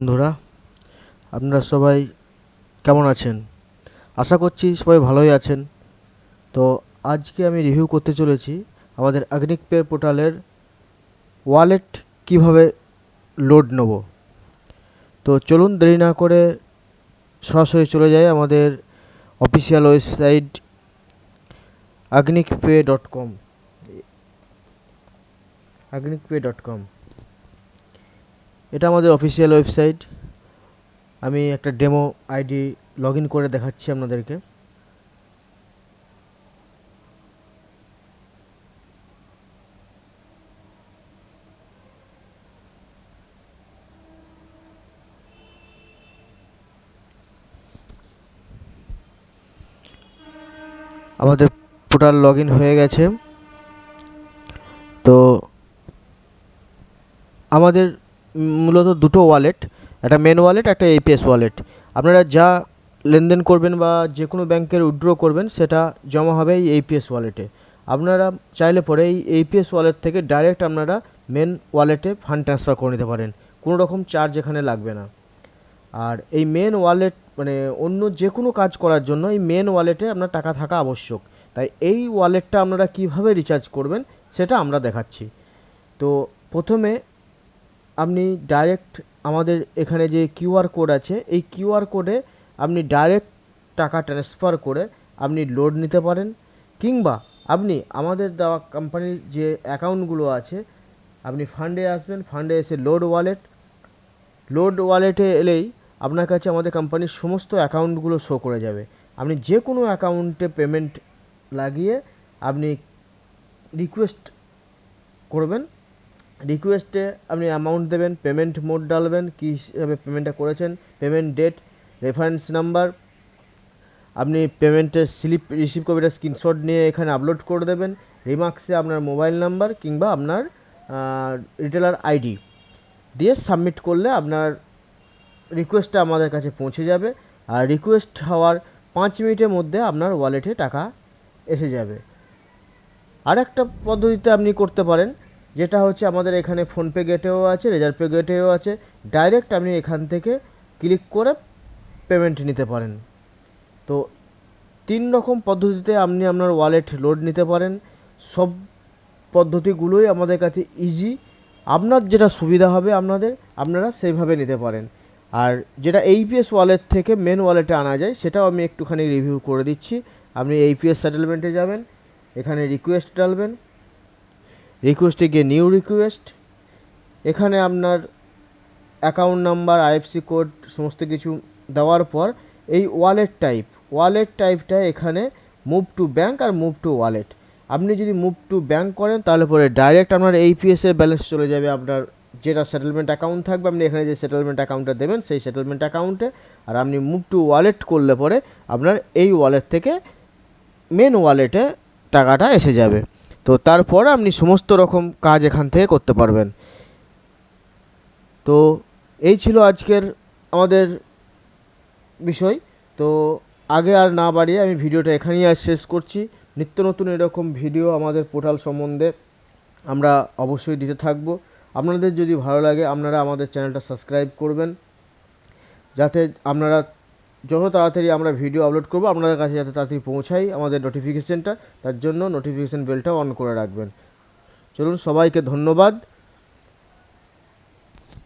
বন্ধুরা, আপনারা সবাই কেমন আছেন? আশা করছি সবাই ভালোই আছেন। তো আজকে আমি রিভিউ করতে চলেছি আমাদের আগ্নিক পে পোর্টালের ওয়ালেট কীভাবে লোড নেব। তো চলুন দেরি না করে সরাসরি চলে যাই আমাদের official website Agnik pay dot com Agnik pay dot com এটা আমাদের অফিসিয়াল ওয়েবসাইট আমি একটা ডেমো আইডি লগ করে দেখাচ্ছি আপনাদেরকে। আমাদের পোর্টাল লগ হয়ে গেছে। তো আমাদের মূলত দুটো ওয়ালেট একটা মেন ওয়ালেট একটা এপিএস ওয়ালেট আপনারা যা লেনদেন করবেন বা যে কোনো ব্যাংকের উইথড্র করবেন, সেটা জমা হবে এই এপিএস ওয়ালেটে আপনারা চাইলে পরে এই এপিএস ওয়ালেট থেকে ডাইরেক্ট আপনারা মেন ওয়ালেটে ফান্ড ট্রান্সফার করে নিতে পারেন। কোনো রকম চার্জ এখানে লাগবে না। আর এই মেন ওয়ালেট মানে অন্য যে কোনো কাজ করার জন্য এই মেন ওয়ালেটে আপনার টাকা থাকা আবশ্যক। তাই এই ওয়ালেটটা আপনারা কীভাবে রিচার্জ করবেন, সেটা আমরা দেখাচ্ছি। তো প্রথমে আপনি ডাইরেক্ট আমাদের এখানে যে কিউআর কোড আছে, এই কিউআর কোডে আপনি ডাইরেক্ট টাকা ট্রান্সফার করে আপনি লোড নিতে পারেন। কিংবা আপনি আমাদের দেওয়া কোম্পানির যে অ্যাকাউন্টগুলো আছে, আপনি ফান্ডে আসবেন ফান্ডে এসে লোড ওয়ালেট লোড ওয়ালেটে এলেই আপনার কাছে আমাদের কোম্পানির সমস্ত অ্যাকাউন্টগুলো শো করে যাবে। আপনি যে কোনো অ্যাকাউন্টে পেমেন্ট লাগিয়ে আপনি রিকোয়েস্ট করবেন রিকোয়েস্টে আপনি অ্যামাউন্ট দেবেন পেমেন্ট মোড ডালবেন কী হিসাবে পেমেন্টটা করেছেন পেমেন্ট ডেট রেফারেন্স নাম্বার আপনি পেমেন্টের স্লিপ রিসিভ কপিটা স্ক্রিনশট নিয়ে এখানে আপলোড করে দেবেন রিমার্কসে আপনার মোবাইল নাম্বার কিংবা আপনার রিটেলার আইডি দিয়ে সাবমিট করলে আপনার রিকোয়েস্টটা আমাদের কাছে পৌঁছে যাবে, আর রিকোয়েস্ট হওয়ার পাঁচ মিনিটের মধ্যে আপনার ওয়ালেটে টাকা এসে যাবে। আর একটা পদ্ধতিতে আপনি করতে পারেন যেটা হচ্ছে আমাদের এখানে ফোনপে গেটেও আছে রেজার পে গেটেও আছে। ডাইরেক্ট আপনি এখান থেকে ক্লিক করে পেমেন্ট নিতে পারেন। তো তিন রকম পদ্ধতিতে আপনি আপনার ওয়ালেট লোড নিতে পারেন। সব পদ্ধতিগুলোই আমাদের কাছে ইজি আপনার যেটা সুবিধা হবে আপনাদের, আপনারা সেইভাবে নিতে পারেন। আর যেটা এইপিএস ওয়ালেট থেকে মেন ওয়ালেটে আনা যায়, সেটাও আমি একটুখানি রিভিউ করে দিচ্ছি। আপনি এইপিএস সেটেলমেন্টে যাবেন, এখানে রিকোয়েস্ট ডালবেন রিকোয়েস্টে গিয়ে নিউ রিকোয়েস্ট এখানে আপনার অ্যাকাউন্ট নাম্বার আইএফসি কোড সমস্ত কিছু দেওয়ার পর এই ওয়ালেট টাইপ ওয়ালেট টাইপটা এখানে মুভ টু ব্যাঙ্ক আর মুভ টু ওয়ালেট আপনি যদি মুভ টু ব্যাঙ্ক করেন, তাহলে পরে ডাইরেক্ট আপনার এইপিএস এর ব্যালেন্স চলে যাবে, আপনার যেটা সেটেলমেন্ট অ্যাকাউন্ট থাকবে, আপনি এখানে যে সেটেলমেন্ট অ্যাকাউন্টটা দেবেন, সেই সেটেলমেন্ট অ্যাকাউন্টে আর আপনি মুভ টু ওয়ালেট করলে পরে আপনার এই ওয়ালেট থেকে মেন ওয়ালেটে টাকাটা এসে যাবে। তো তারপর আপনি সমস্ত রকম কাজ এখান থেকে করতে পারবেন। তো এই ছিল আজকের আমাদের বিষয়। তো আগে আর না বাড়িয়ে আমি ভিডিওটা এখানেই আর শেষ করছি। নিত্য নতুন এরকম ভিডিও আমাদের পোর্টাল সম্বন্ধে আমরা অবশ্যই দিতে থাকব। আপনাদের যদি ভালো লাগে, আপনারা আমাদের চ্যানেলটা সাবস্ক্রাইব করবেন। যাতে আপনারা যত তাড়াতাড়ি আমরা ভিডিও আপলোড করব, আপনাদের কাছে যাতে তাড়াতাড়ি পৌঁছাই আমাদের নোটিফিকেশানটা তার জন্য নোটিফিকেশান বেলটা অন করে রাখবেন। চলুন, সবাইকে ধন্যবাদ।